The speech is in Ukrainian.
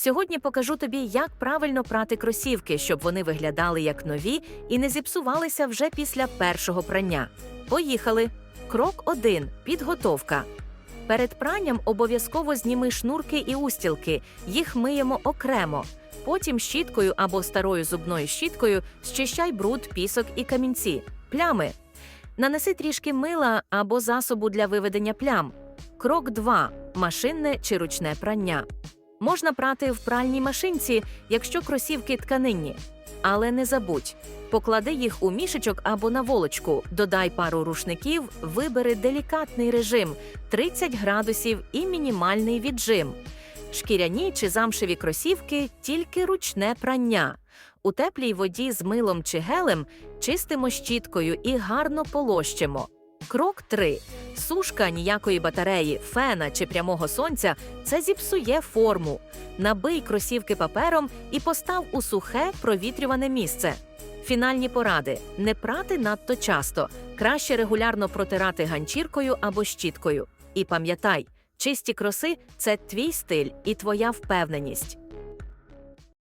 Сьогодні покажу тобі, як правильно прати кросівки, щоб вони виглядали як нові і не зіпсувалися вже після першого прання. Поїхали! Крок 1. Підготовка. Перед пранням обов'язково зніми шнурки і устілки, їх миємо окремо. Потім щіткою або старою зубною щіткою зчищай бруд, пісок і камінці, плями. Нанеси трішки мила або засобу для виведення плям. Крок 2. Машинне чи ручне прання. Можна прати в пральній машинці, якщо кросівки тканинні. Але не забудь, поклади їх у мішечок або на волочку, додай пару рушників, вибери делікатний режим 30 градусів і мінімальний віджим. Шкіряні чи замшеві кросівки тільки ручне прання. У теплій воді з милом чи гелем чистимо щіткою і гарно полощимо. Крок 3. Сушка ніякої батареї, фена чи прямого сонця це зіпсує форму. Набий кросівки папером і постав у сухе провітрюване місце. Фінальні поради: не прати надто часто, краще регулярно протирати ганчіркою або щіткою. І пам'ятай, чисті кроси це твій стиль і твоя впевненість.